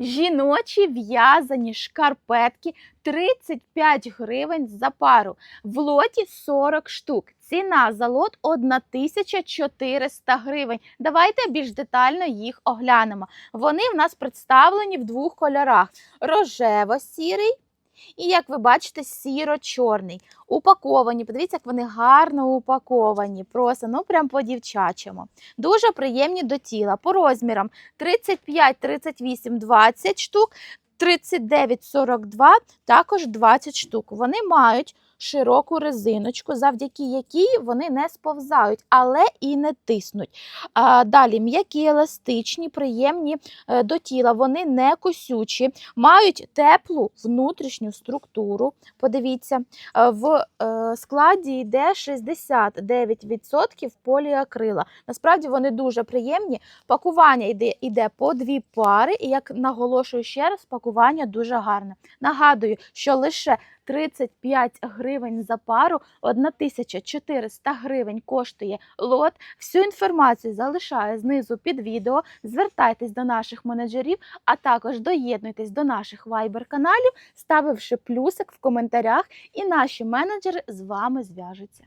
Жіночі в'язані шкарпетки 35 гривень за пару. В лоті 40 штук. Ціна за лот 1400 гривень. Давайте більш детально їх оглянемо. Вони в нас представлені в двох кольорах: рожево-сірий і, як ви бачите, сіро-чорний. Упаковані. Подивіться, як вони гарно упаковані. Просто ну прям по дівчачому. Дуже приємні до тіла. По розмірам 35, 38, 20 штук, 39, 42, також 20 штук. Вони мають широку резиночку, завдяки якій вони не сповзають, але і не тиснуть. А, далі м'які, еластичні, приємні е, до тіла, вони не косючі, мають теплу внутрішню структуру. Подивіться, е, в е, складі йде 69% поліакрила. Насправді вони дуже приємні. Пакування йде, йде по дві пари, і як наголошую ще раз, пакування дуже гарне. Нагадую, що лише 35 гривень за пару, 1400 гривень коштує лот. Всю інформацію залишаю знизу під відео. Звертайтесь до наших менеджерів, а також доєднуйтесь до наших вайбер-каналів, ставивши плюсик в коментарях, і наші менеджери з вами зв'яжуться.